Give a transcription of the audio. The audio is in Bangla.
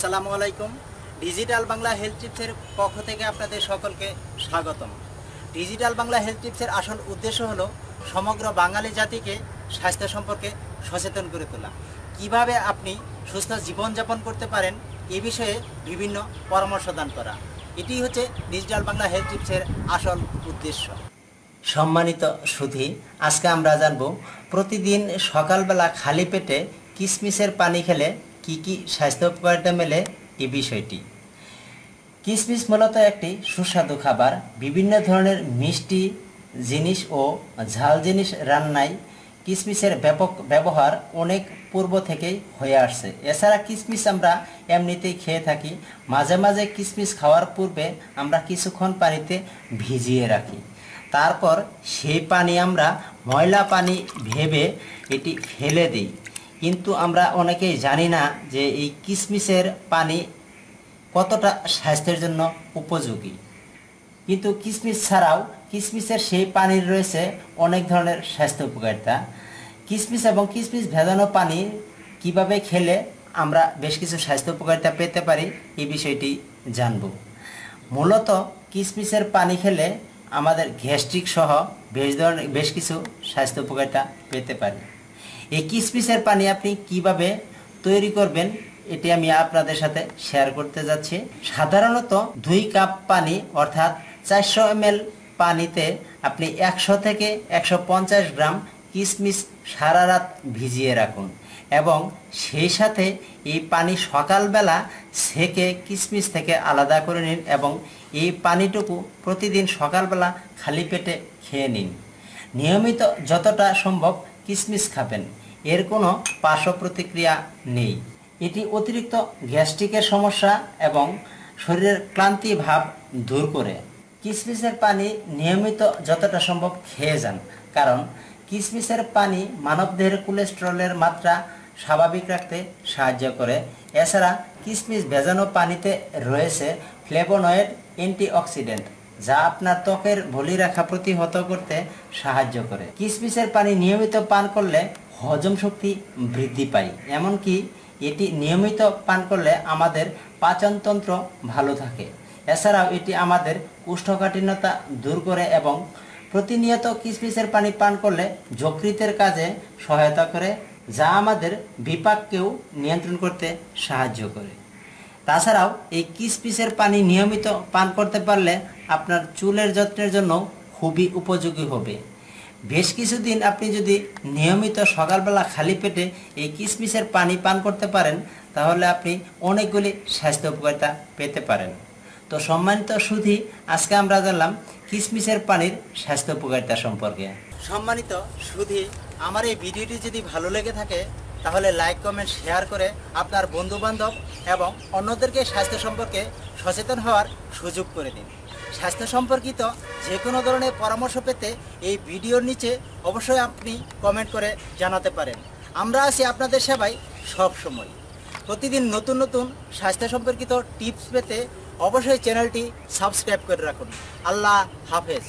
আসসালামু আলাইকুম। ডিজিটাল বাংলা হেলথ টিপসের পক্ষ থেকে আপনাদের সকলকে স্বাগতম। ডিজিটাল বাংলা হেলথ টিপসের আসল উদ্দেশ্য হলো সমগ্র বাঙালি জাতিকে স্বাস্থ্য সম্পর্কে সচেতন করে তোলা। কীভাবে আপনি সুস্থ জীবনযাপন করতে পারেন এ বিষয়ে বিভিন্ন পরামর্শ দান করা। এটি হচ্ছে ডিজিটাল বাংলা হেলথ টিপসের আসল উদ্দেশ্য। সম্মানিত সুধী, আজকে আমরা জানব প্রতিদিন সকালবেলা খালি পেটে কিশমিশের পানি খেলে কি কি স্বাস্থ্য উপকারিতা মেলে এই বিষয়টি। কিশমিশ মূলত একটি সুস্বাদু খাবার, বিভিন্ন ধরনের মিষ্টি জিনিস ও ঝাল জিনিস রান্নায় কিশমিশের ব্যাপক ব্যবহার অনেক পূর্ব থেকেই হয়ে আসছে। এছাড়া কিশমিশ আমরা এমনিতেই খেয়ে থাকি। মাঝে মাঝে কিশমিশ খাওয়ার পূর্বে আমরা কিছুক্ষণ পানিতে ভিজিয়ে রাখি। তারপর সেই পানি আমরা ময়লা পানি ভেবে এটি ফেলে দিই। কিন্তু আমরা অনেকেই জানি না যে এই কিশমিশের পানি কতটা স্বাস্থ্যের জন্য উপযোগী। কিন্তু কিশমিশ ছাড়াও কিশমিশের সেই পানির রয়েছে অনেক ধরনের স্বাস্থ্য উপকারিতা। কিশমিশ এবং কিশমিশ ভেজানো পানি কীভাবে খেলে আমরা বেশ কিছু স্বাস্থ্য উপকারিতা পেতে পারি এই বিষয়টি জানব। মূলত কিশমিশের পানি খেলে আমাদের গ্যাস্ট্রিক সহ বেশ ধরনের বেশ কিছু স্বাস্থ্য উপকারিতা পেতে পারি। এই কিশমিশের পানি আপনি কীভাবে তৈরি করবেন, এটি আমি আপনাদের সাথে শেয়ার করতে যাচ্ছি। সাধারণত দুই কাপ পানি, অর্থাৎ চারশো এম পানিতে আপনি একশো থেকে একশো পঞ্চাশ গ্রাম কিশমিশ সারা রাত ভিজিয়ে রাখুন এবং সেই সাথে এই পানি সকালবেলা সেকে কিশমিশ থেকে আলাদা করে নিন এবং এই পানিটুকু প্রতিদিন সকালবেলা খালি পেটে খেয়ে নিন। নিয়মিত যতটা সম্ভব কিশমিশ খাবেন। এর কোনো পার্শ্ব প্রতিক্রিয়া নেই। এটি অতিরিক্ত গ্যাস্ট্রিকের সমস্যা এবং শরীরের ক্লান্তি ভাব দূর করে। কিশমিশের পানি নিয়মিত যতটা সম্ভব খেয়ে যান, কারণ কিশমিশের পানি মানবদেহের কোলেস্টেরলের মাত্রা স্বাভাবিক রাখতে সাহায্য করে। এছাড়া কিশমিশ ভেজানো পানিতে রয়েছে ফ্লেভোনয়েড অ্যান্টিঅক্সিডেন্ট, যা আপনার ত্বকের ভলি রাখা প্রতিহত করতে সাহায্য করে। কিশমিশের পানি নিয়মিত পান করলে হজম শক্তি বৃদ্ধি পায়। এমনকি এটি নিয়মিত পান করলে আমাদের পাচনতন্ত্র ভালো থাকে। এছাড়াও এটি আমাদের কোষ্ঠকাঠিন্যতা দূর করে এবং প্রতিনিয়ত কিশমিশের পানি পান করলে যকৃতের কাজে সহায়তা করে, যা আমাদের বিপাককেও নিয়ন্ত্রণ করতে সাহায্য করে। তাছাড়াও এই কিশমিশের পানি নিয়মিত পান করতে পারলে আপনার চুলের যত্নের জন্য খুবই উপযোগী হবে। বেশ কিছুদিন আপনি যদি নিয়মিত সকালবেলা খালি পেটে এই কিশমিশের পানি পান করতে পারেন, তাহলে আপনি অনেকগুলি স্বাস্থ্য উপকারিতা পেতে পারেন। তো সম্মানিত সুধী আজকে আমরা জানলাম কিশমিশের পানির স্বাস্থ্য উপকারিতা সম্পর্কে। সম্মানিত সুধী আমার এই ভিডিওটি যদি ভালো লেগে থাকে, তাহলে লাইক, কমেন্ট, শেয়ার করে আপনার বন্ধু বান্ধব এবং অন্যদেরকে স্বাস্থ্য সম্পর্কে সচেতন হওয়ার সুযোগ করে দিন। স্বাস্থ্য সম্পর্কিত যে কোনো ধরনের পরামর্শ পেতে এই ভিডিওর নিচে অবশ্যই আপনি কমেন্ট করে জানাতে পারেন। আমরা আছি আপনাদের সেবায় সব সময়। প্রতিদিন নতুন নতুন স্বাস্থ্য সম্পর্কিত টিপস পেতে অবশ্যই চ্যানেলটি সাবস্ক্রাইব করে রাখুন। আল্লাহ হাফেজ।